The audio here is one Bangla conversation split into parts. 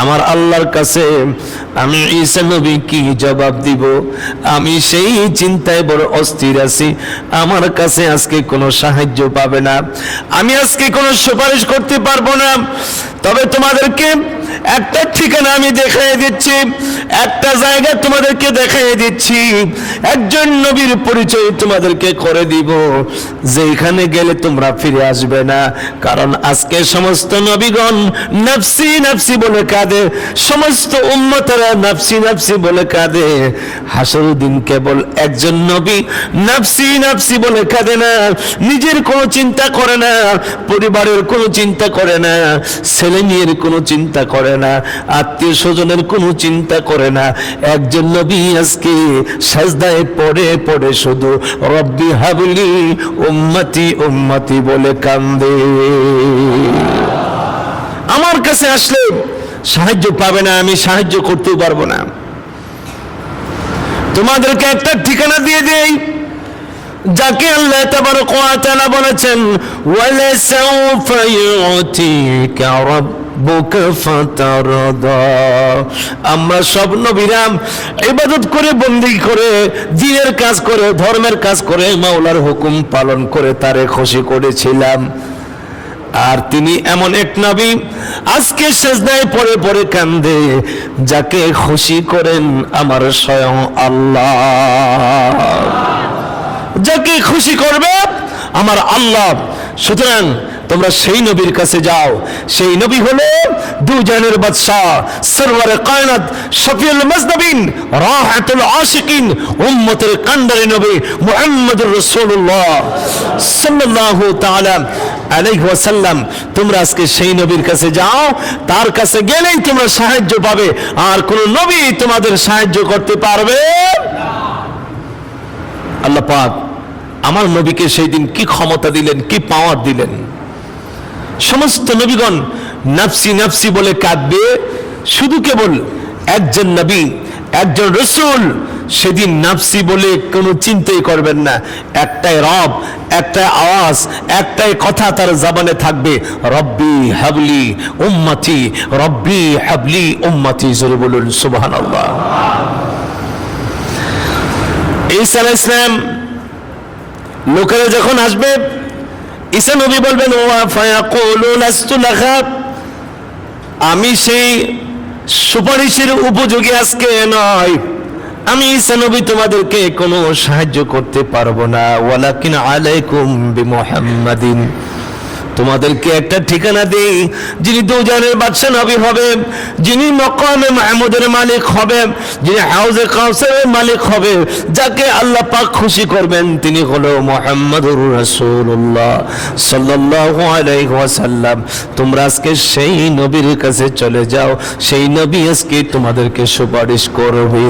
আমার আল্লাহর কাছে, আমি ঈসা নবী কি জবাব দিব। আমি সেই চিন্তায় বড় অস্থির আছি। আমার কাছে আজকে কোনো সাহায্য পাবে না। আমি আজকে কোনো সুপারিশ করতে পারব না। তবে তোমাদেরকে একটা ঠিকানা আমি দেখাই দিচ্ছি, একটা জায়গা তোমাদেরকে দেখাই দিচ্ছি, একজন নবীর পরিচয় তোমাদেরকে করে দিব। যেখানে গেলে তোমরা ফিরে আসবে না, কারণ আজকে সমস্ত নবীগণ নাফসি নাফসি বলে কাঁদে, সমস্ত উম্মতেরা নাফসি নাফসি বলে কাঁদে। হাসর দিন কেবল একজন নবী, নাফসি নাফসি বলে কাঁদে না, নিজের কোনো চিন্তা করে না, পরিবারের কোনো চিন্তা করে না, ছেলে মেয়ের কোনো চিন্তা করে না, আত্মীয় স্বজনের কোনো চিন্তা করে না। একজন নবী আজকে সাজদায় পড়ে পড়ে শুধু, রব্বি হাবলি উম্মতি উম্মতি বলে কান্দে। আমার কাছে আসলে সাহায্য পাবে না, আমি সাহায্য করতেও পারব না। তোমাদেরকে একটা ঠিকানা দিয়ে দেই, যাকে আল্লাহ তাবারক ওয়া তাআলা বলেছেন, ওয়ালা সাউফা ইউতিকা রাব্বুকা ফাতারদা আমরা সব নবীরা ইবাদত করে, বন্দি করে, দিনের কাজ করে, ধর্মের কাজ করে, মাওলার হুকুম পালন করে তারে খুশি করেছিলাম। আর তিনি এমন এক নবী, আজকে সেজদায় পড়ে পড়ে কান্দে, যাকে খুশি করেন আমার স্বয়ং আল্লাহ। যাকে খুশি করবে আমার আল্লাহ। সুতরাং তোমরা সেই নবীর কাছে যাও। সেই নবী হলো দুজানের বাদশাহ, সরওয়ারে কায়নাত, শফিউল মজনবিন, রাহাতুল আশিকিন, উম্মতের কান্ডারি নবী মুহাম্মদুর রাসূলুল্লাহ সাল্লাল্লাহু তাআলা আলাইহি ওয়াসাল্লাম। তোমরা আজকে সেই নবীর কাছে যাও। তার কাছে গেলেই তোমরা সাহায্য পাবে। আর কোন নবী তোমাদের সাহায্য করতে পারবে আল্লাহ পাক আমার নবীকে সেই দিন কি ক্ষমতা দিলেন, কি পাওয়ার দিলেন? সমস্ত নবীগণ নাফসি নাফসি বলে কাঁদবে। শুধু কেবল একজন নবী, একজন রসুল সেদিন নাফসি বলে কোনো চিন্তাই করবেন না। একটাই রব, একটাই আওয়াজ, একটাই কথা তার জবানে থাকবে। রব্বি হাবলি উম্মতি, রব্বি হাবলি উম্মতি, জোরে বলুন, সুবহানাল্লাহ। ঈসা আলাইহিস সালাম লোকেরা যখন আসবে ঈসা নবী বলবেন আমি সেই সুপারিশের উপযোগী আজকে নয়। আমি ঈসা নবী তোমাদেরকে কোনো সাহায্য করতে পারব না। ওয়ালাকিন আলাইকুম বিমুহাম্মাদিন। তোমাদেরকে একটা ঠিকানা দেই, যিনি দুজানের বাদশাহ নবী হবে, যিনি মকামে মাহমুদের মালিক হবে, যিনি হাউজে কাউসারের মালিক হবে, যাকে আল্লাহ পাক খুশি করবেন, তিনি হলো মোহাম্মদুর রাসূলুল্লাহ সাল্লাল্লাহু আলাইহি ওয়াসাল্লাম। তোমরা আজকে সেই নবীর কাছে চলে যাও, সেই নবী আজকে তোমাদেরকে সুপারিশ করবে।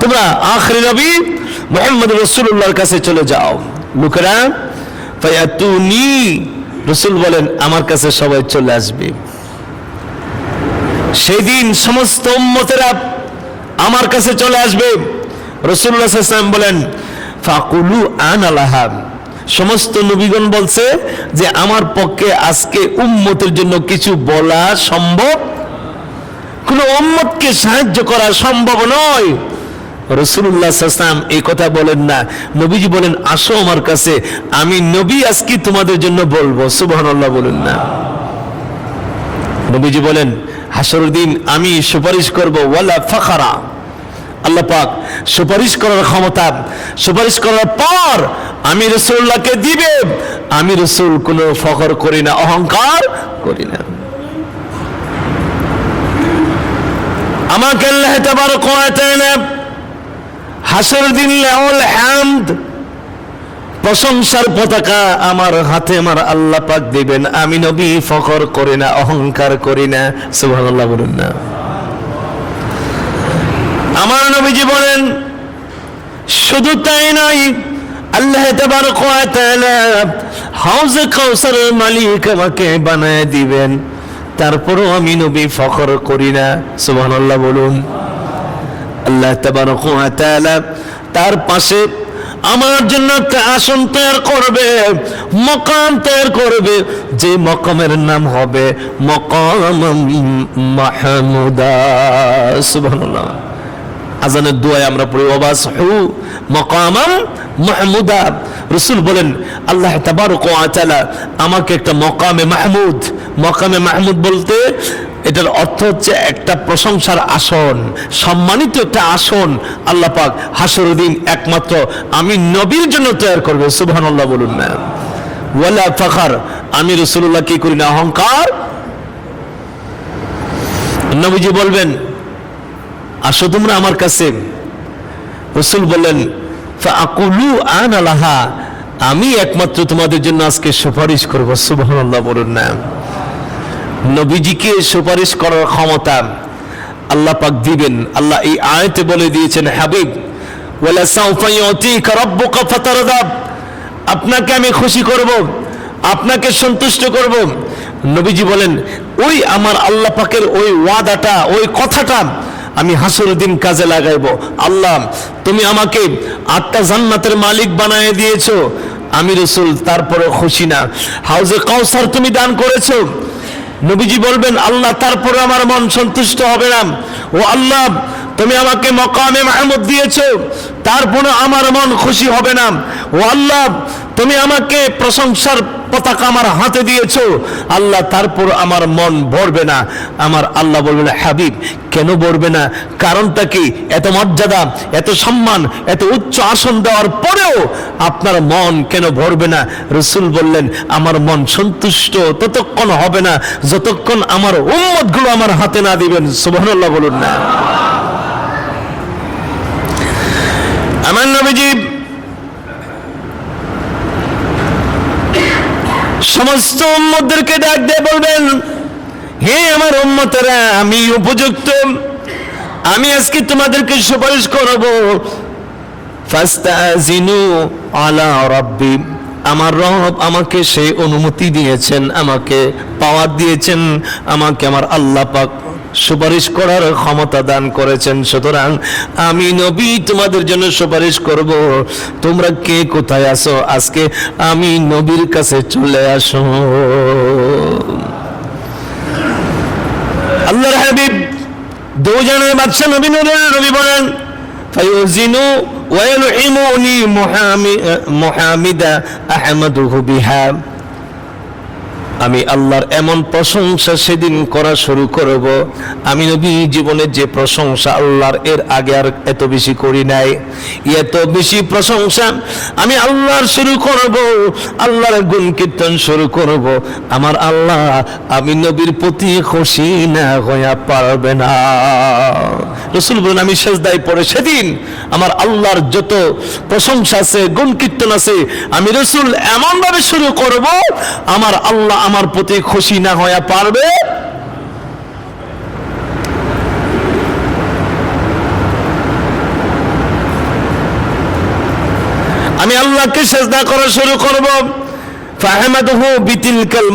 তোমরা আখরি নবী মোহাম্মদ রাসূলুল্লাহর কাছে চলে যাও। লোকেরা রসুল বলেন, আমার কাছে সবাই চলে আসবে। সেদিন সমস্ত উম্মতেরা আমার কাছে চলে আসবে। রসুল্লাহ বলেন, ফাকুলু আন আলাহাম সমস্ত নবীগণ বলছে যে, আমার পক্ষে আজকে উম্মতের জন্য কিছু বলা সম্ভব। কোন উম্মতকে সাহায্য করা সম্ভব নয়। রসুল্লাহ সাল্লাম এই কথা বলেন না। নবীজি বলেন, আসো আমার কাছে, আমি নবী আজকে তোমাদের জন্য বলব। সুবহানাল্লাহ বলেন না। নবীজি বলেন হাসর দিন আমি সুপারিশ করব, ওয়ালা ফাখারা। আল্লাহ পাক, সুপারিশ করার ক্ষমতা, সুপারিশ করার পর আমি রসুল্লাহকে দিবে। আমি রসুল কোনো ফখর করি না, অহংকার করি না। আমাকে আল্লাহ তাবারক ওয়া তাআলা হাসর দিন হামদ প্রশংসার পতাকা আমার হাতে, আমার আল্লাহ পাক দিবেন। আমি নবী, ফখর করি না, অহংকার করি না। সুবহানাল্লাহ বলুন না। আমার নবীজি বলেন, শুধু তাই নয়, আল্লাহ হাউজে কাউসারের মালিক আমাকে বানায় দিবেন। তারপরও আমি নবী, ফখর করি না। সুবহানাল্লাহ বলুন। আল্লাহ তার পাশে আমার জন্য একটা আসন তৈরি করবে, মকাম তৈরি করবে, যে মকামের নাম হবে মকাম মাহমুদা, সুবহানাল্লাহ। আজানের দোয়ায় আমরা পড়ি ওবাস হু মকামাম মাহমুদা। রসুল বলেন, আল্লাহ তাবারক ওয়া তাআলা আমাকে একটা মকামে মাহমুদ মকামে মাহমুদ বলতে এটার অর্থ হচ্ছে একটা প্রশংসার আসন, সম্মানিত একটা আসন আল্লাহ পাক হাসরুদ্দিন একমাত্র আমি নবীর জন্য তৈরি করবে, সুবহানাল্লাহ বলুন না। ওয়ালা ফাখার, আমি রসুল্লাহ কি করি না, অহংকার? নবীজি বলবেন, আসো তোমরা আমার কাছে। রসুল বললেন ফাকুলু আন আলাহা আমি একমাত্র তোমাদের জন্য আজকে সুপারিশ করব, সুবহানাল্লাহ বলুন না। নবীজিকে সুপারিশ করার ক্ষমতা আল্লাহ পাক দিবেন। আল্লাহ এই আয়তে বলে দিয়েছেন, হাবিব আপনাকে আমি খুশি করব, আপনাকে সন্তুষ্ট করব। নবীজি বলেন, ওই আমার আল্লাহ পাকের ওই ওয়াদাটা, ওই কথাটা আমি হাসুর দিন কাজে লাগাইব। আল্লাহ, তুমি আমাকে আটটা জান্নাতের মালিক বানায় দিয়েছ। আমি রসুল তারপরে খুশি না। হাউজে কাউসার তুমি দান করেছ। নবীজি বলবেন, আল্লাহ, তারপরে আমার মন সন্তুষ্ট হবে না। ও আল্লাহ, তুমি আমাকে মকামে মাহমুদ দিয়েছ, তারপরে আমার মন খুশি হবে না। ও আল্লাহ, তুমি আমাকে প্রশংসার পতাকা আমার হাতে দিয়েছ। আল্লাহ তারপর আমার মন ভরবে না। আমার আল্লাহ বলবেন, হাবিব, কেন ভরবে না? কারণটা কি? এত মর্যাদা, এত সম্মান, এত উচ্চ আসন দেওয়ার পরেও আপনার মন কেন ভরবে না? রসুল বললেন, আমার মন সন্তুষ্ট ততক্ষণ হবে না, যতক্ষণ আমার উম্মতগুলো আমার হাতে না দিবেন। সুবহানাল্লাহ বলুন না আমার নবীজি সমস্ত উম্মতদেরকে ডাক দিয়ে বলবেন, হে আমার উম্মতেরা, আমি উপযুক্ত। আমি আজকে তোমাদেরকে সুপারিশ করব। ফাস্তাজিনু আলা রাব্বি। আমার রব আমাকে সেই অনুমতি দিয়েছেন, আমাকে পাওয়ার দিয়েছেন, আমাকে আমার আল্লাহ পাক সুপারিশ করার ক্ষমতা দান করেছেন। সুতরাং আমি নবী, তোমাদের জন্য সুপারিশ করব। তোমরা কে কোথায় আসো আজকে আমি নবীর কাছে চলে আসো। আল্লাহর হাবিব দুজনের বাদশা নবী নবী বলেন, ফায়ুজিনু ওয়ায়ুহিমুনি মুহামিদা আহমাদুহু বিহা। আমি আল্লাহর এমন প্রশংসা সেদিন করা শুরু করব। আমি নবী জীবনে যে প্রশংসা আল্লাহর এর আগে আর এত বেশি করি নাই। এত বেশি প্রশংসা আমি আল্লাহর শুরু করব। আল্লাহর গুণ কীর্তন শুরু করব। আমার আল্লাহ, আমি নবীর প্রতি খুশি না হইয়া পারবে না। রসুল বলেন, আমি সেজদায় পড়ে সেদিন আমার আল্লাহর যত প্রশংসা আছে গুণ কীর্তন আছে, আমি রসুল এমন ভাবে শুরু করব, আমার আল্লাহ আমার প্রতি খুশি না হইয়া পারবে? আমি আল্লাহকে সেজদা করা শুরু করব। বিতিলকাল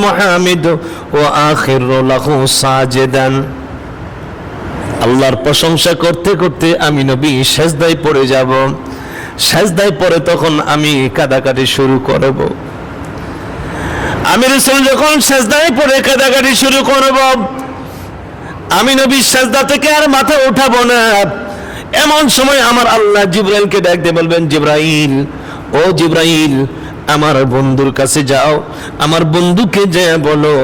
আল্লাহর প্রশংসা করতে করতে আমি নবী সেজদায় পড়ে যাব। সেজদায় পড়ে তখন আমি কাদাকাটি শুরু করব। আমি রসুল যখন সেজদায় পড়ে কাদাকাটি শুরু করব, আমি নবী সেজদা থেকে আর মাথা উঠাবো না। এমন সময় আমার আল্লাহ জিব্রাইলকে ডাক দিয়ে বলবেন, জিব্রাইল, ও জিব্রাইল, আমার বন্ধুর কাছে যাও। আমার বন্ধুকে যে বলো,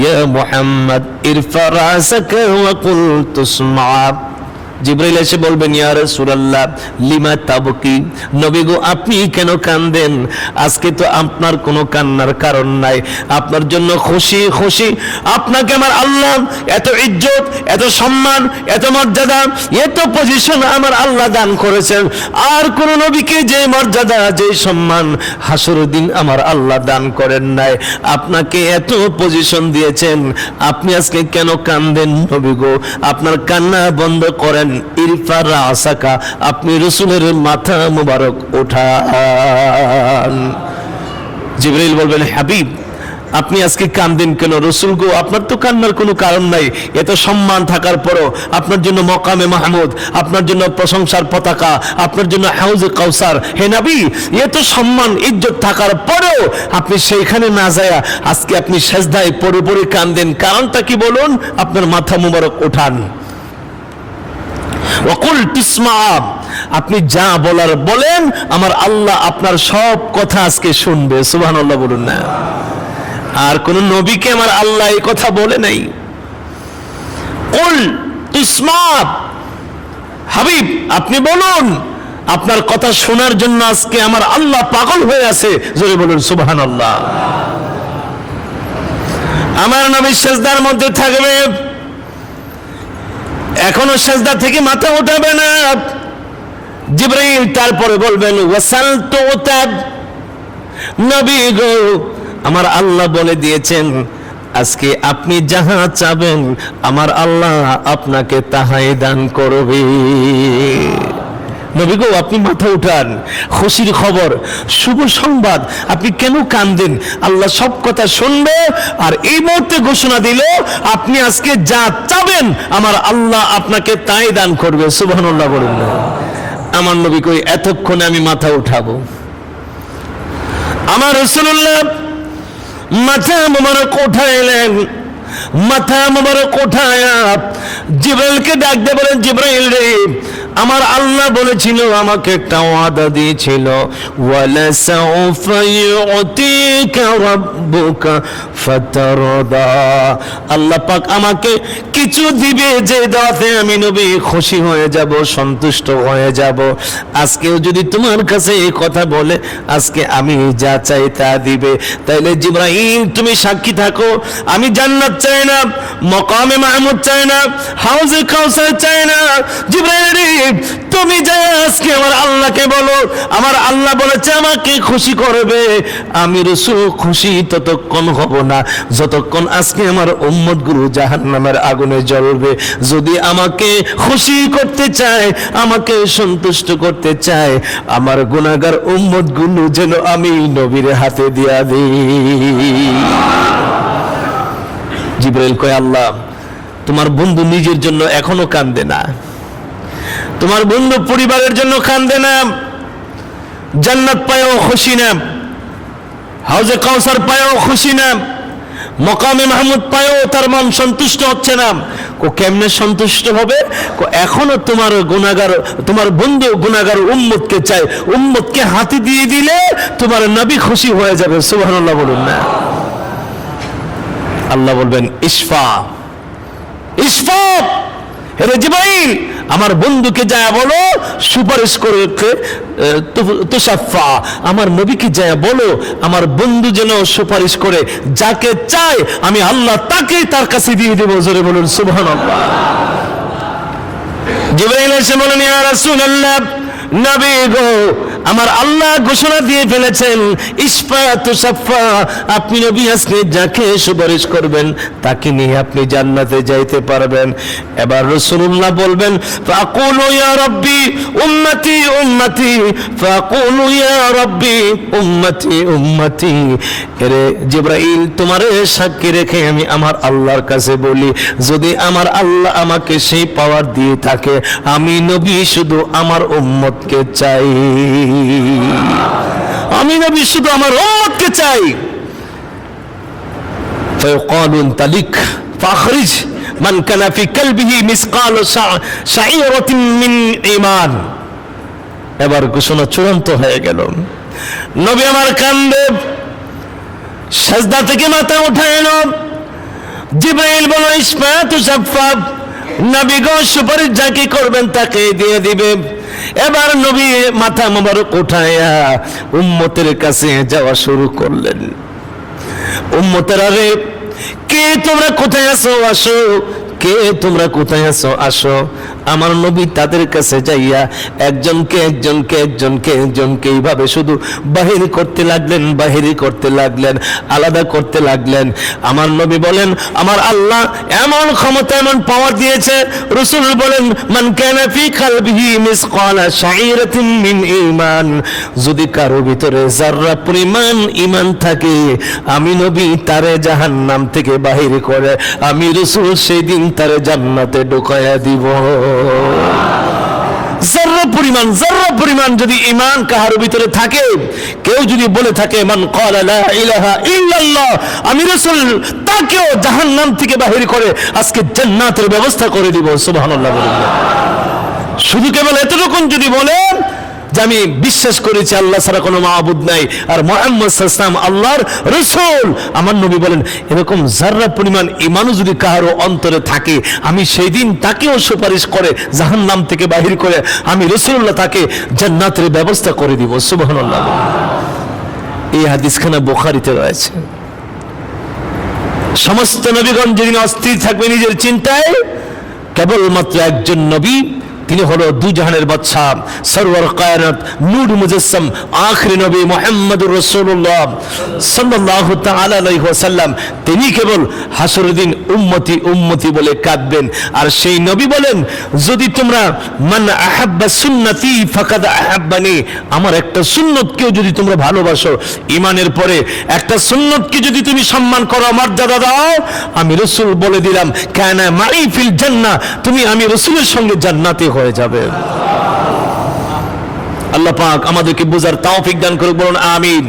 ইয়া মুহাম্মদ, ইরফা রাসাকা ওয়া কুল তুসমা। জিব্রাইল এসে বলবেন ইয়া রাসূলুল্লাহ, লিমা তাবকি? নবী গো, আপনি কেন কান্দেন? আজকে তো আপনার কোনো কান্নার কারণ নাই। আপনার জন্য খুশি খুশি। আপনাকে আমার আল্লাহ এত ইজ্জত, এত সম্মান, এত মর্যাদা, এত পজিশন আমার আল্লাহ দান করেছেন। আর কোন নবীকে যে মর্যাদা, যে সম্মান হাসর দিন আমার আল্লাহ দান করেন নাই। আপনাকে এত পজিশন দিয়েছেন। আপনি আজকে কেন কান্দেন নবী গো? আপনার কান্না বন্ধ করেন ইরফা রাসাকা আপনি রসুলের মাথা মুবারক ওঠান। জিবরিল বলবেন, হাবিব, আপনি আজকে কান্দেন কেন? রসুল গো, আপনার তো কান্নার কোনো কারণ নাই। এত সম্মান থাকার পরও আপনার জন্য মকামে মাহমুদ, আপনার জন্য প্রশংসার পতাকা, আপনার জন্য হাউজে কাউসার। হে নাবি, এত সম্মান, ইজ্জত থাকার পরেও আপনি সেইখানে না যায় আজকে আপনি সেজদায় পরে পরে কান্দেন। কারণটা কি বলুন? আপনার মাথা মুবারক ওঠান। ওকুল তিসমা আপনি যা বলার বলেন, আমার আল্লাহ আপনার সব কথা আজকে শুনবে। সুবহানাল্লাহ বলুন না। আর কোন নবীকে আমার আল্লাহ এই কথা বলে নাই। কুল তিসমাত হাবিব, আপনি বলুন, আপনার কথা শোনার জন্য আজকে আমার আল্লাহ পাগল হয়ে আছে। জোরে বলুন, সুবহানাল্লাহ। আমার নবী সেজদার মধ্যে থাকবে এখনও সাজদা থেকে মাথা উঠাবে না। জিব্রাইল তারপরে বলবেন, ওয়াসাল তো নবী গো, আমার আল্লাহ বলে দিয়েছেন, আজকে আপনি যাহা চাবেন, আমার আল্লাহ আপনাকে তাহাই দান করবে। নবী গো, আপনি মাথা উঠান। খুশির খবর, শুভ সংবাদ। আপনি কেন কান্দেন? আল্লাহ সব কথা শুনবে আর এই মুহূর্তে ঘোষণা দিল, আপনি আজকে যা চাবেন, আমার আল্লাহ আপনাকে তাই দান করবে। সুবহানাল্লাহ বলুন। আমার নবী কই, এতক্ষণে আমি মাথা উঠাবো। আমার রসুল্লাহ মাথা মোবারক এলেন। মাথা মোবারক উঠায় জিব্রাইলকে ডাক দিয়ে বলেন, জিব্রাইল রে আমার আল্লাহ বলেছিল, আমাকে একটা ওয়াদা দিয়েছিল আল্লাহ পাক আমাকে কিছু দিবে যে দাতে আমি নবী খুশি হয়ে যাব, সন্তুষ্ট হয়ে যাব। আজকেও যদি তোমার কাছে এই কথা বলে, আজকে আমি যা চাই তা দিবে। তাইলে জিব্রাহিম তুমি সাক্ষী থাকো, আমি জান্নাত চাই না, মকামে মাহমুদ চাই না, হাউজে কাউসার চাই না জিব্রাহিম তুমি যাই আজকে আমার আল্লাহকে বলো, আমার আল্লাহ বলেছে আমাকে খুশি করবে। আমি রসুল, খুশি ততক্ষণ হব না, যতক্ষণ আজকে আমার উম্মত গুরু জাহান নামের আগুনে জ্বলবে। যদি আমাকে খুশি করতে চায়, আমাকে সন্তুষ্ট করতে চায়, আমার গুণাগার উম্মতগুলো যেন আমি নবীর হাতে দিয়া দিই। জিব্রাইল কয়, আল্লাহ, তোমার বন্ধু নিজের জন্য এখনও কান্দে না। তোমার বন্ধু পরিবারের জন্য কান্দে না জান্নাত পায়ও খুশি না হাউজে কাউসার পায়ও খুশি না মকামে মাহমুদ পায়ও তার মন সন্তুষ্ট হচ্ছে না কো কেমনে সন্তুষ্ট হবে? কো এখনও তোমার গুনাগার তোমার বন্ধু গুনাগার উম্মতকে চাই উম্মতকে হাতি দিয়ে দিলে তোমার নবী খুশি হয়ে যাবে, সুবহানাল্লাহ বলুন না। আল্লাহ বলবেন ইসফা ইসফা হে জিবাইল আমার বন্ধুকে যায় বলো, সুপারিশ করে তুষাফা আমার নবীকে যায় বলো, আমার বন্ধু যেন সুপারিশ করে, যাকে চায় আমি আল্লাহ তাকেই তার কাছে দিয়ে দেবো, জোরে বলুন, সুবহানাল্লাহ। জিব্রাইল এসে বলেন ইয়া রাসূলুল্লাহ নবী গো, আমার আল্লাহ ঘোষণা দিয়ে ফেলেছেন ইসফা তুসাফা আপনি নবী আজকে যাকে সুপারিশ করবেন, তাকে নিয়ে আপনি জান্নাতে যাইতে পারবেন। এবার রাসূলুল্লাহ বলবেন, ফাকুলু ইয়া রাব্বি উম্মতি উম্মতি, ফাকুলু ইয়া রাব্বি উম্মতি উম্মতি। এরে জিব্রাইল, তোমার সাক্ষী রেখে আমি আমার আল্লাহর কাছে বলি, যদি আমার আল্লাহ আমাকে সেই পাওয়ার দিয়ে থাকে, আমি নবী শুধু আমার কে চাই? আমি না শুধু আমার উম্মতকে চাই। ফায়ুকালুন তালিক, ফাখরিজ মান কানা ফি কলবিহি মিসকাল শাইরাতিন মিন ঈমান। এবার ঘোষণা চূড়ান্ত হয়ে গেল। নবী আমার কান্দে। সাজদা থেকে মাথা উঠাইল জিব্রাইল বলো ইসমাত সাফফাব নবী গো, সুপারিশ যাকে করবেন তাকে দিয়ে দিবেন এবার নবী মাথা মোবারক উঠাইয়া উম্মতের কাছে যাওয়া শুরু করলেন। উম্মতের আরে, কে তোমরা কোথায় আছো? আসো। কে তোমরা কোথায় আছো? আসো। আমার নবী তাদের কাছে যাইয়া একজনকে একজনকে একজনকে একজনকে এইভাবে শুধু বাহির করতে লাগলেন, বাহিরি করতে লাগলেন, আলাদা করতে লাগলেন। আমার নবী বলেন, আমার আল্লাহ এমন ক্ষমতা, এমন পাওয়ার দিয়েছে। রসুল বলেন, মান কানা ফি কালবিহি মিসকালা শাইরাতিন মিন ঈমান। যদি কারও ভিতরে যাররা পরিমাণ ঈমান থাকে, আমি নবী তারে জাহান্নাম থেকে বাহির করে, আমি রসুল সেই দিন তারে জান্নাতে ঢুকাইয়া দিব। জাররা পরিমাণ, জর্র পরিমাণ যদি ইমান কাহার ভিতরে থাকে, কেউ যদি বলে থাকে, মান ইল্লাল্লাহ আমি রসুল, তাকেও জাহান্নাম থেকে বাহির করে আজকে জান্নাতের ব্যবস্থা করে দিব। শুধু কেবল এতটুকুন যদি বলেন যে আমি বিশ্বাস করেছি আল্লাহ ছাড়া কোনো মাহবুদ নাই। আর মোহাম্মদ সাল্লাম আল্লাহর রসুল। আমার নবী বলেন, এরকম জাররা পরিমাণ ইমানও যদি কারও অন্তরে থাকে, আমি সেই দিন তাকেও সুপারিশ করে জাহান নাম থেকে বাহির করে আমি রসুল্লাহ তাকে জান্নাতের ব্যবস্থা করে দিব। সুবহানাল্লাহ। এই হাদিসখানা বোখারিতে রয়েছে। সমস্ত নবীগণ যেদিন অস্থির থাকবে নিজের চিন্তায়, কেবলমাত্র একজন নবী তিনি হলো দু জাহানের বাদশা, সরওয়ার কায়নাত, নূর মুজাসসাম, আখরি নবী সাল্লাল্লাহু তাআলা আলাইহি ওয়াসাল্লাম। তিনি কেবল হাসরের দিন উম্মতি উম্মতি বলে কাঁদবেন। আর সেই নবী বলেন, যদি তোমরা মান আহাব্বা সুন্নতি ফাকাদ আহাব্বানি, আমার একটা সুন্নতকেও যদি তোমরা ভালোবাসো ইমানের পরে একটা সুন্নতকে যদি তুমি সম্মান করো মর্যাদা দাও, আমি রসুল বলে দিলাম, কেন মাই ফিল জান্নাহ, তুমি আমি রসুলের সঙ্গে জান্নাতে হয়ে যাবে। আল্লাহ পাক আমাদেরকে বোঝার তাও দান করুক বলুন আমিন।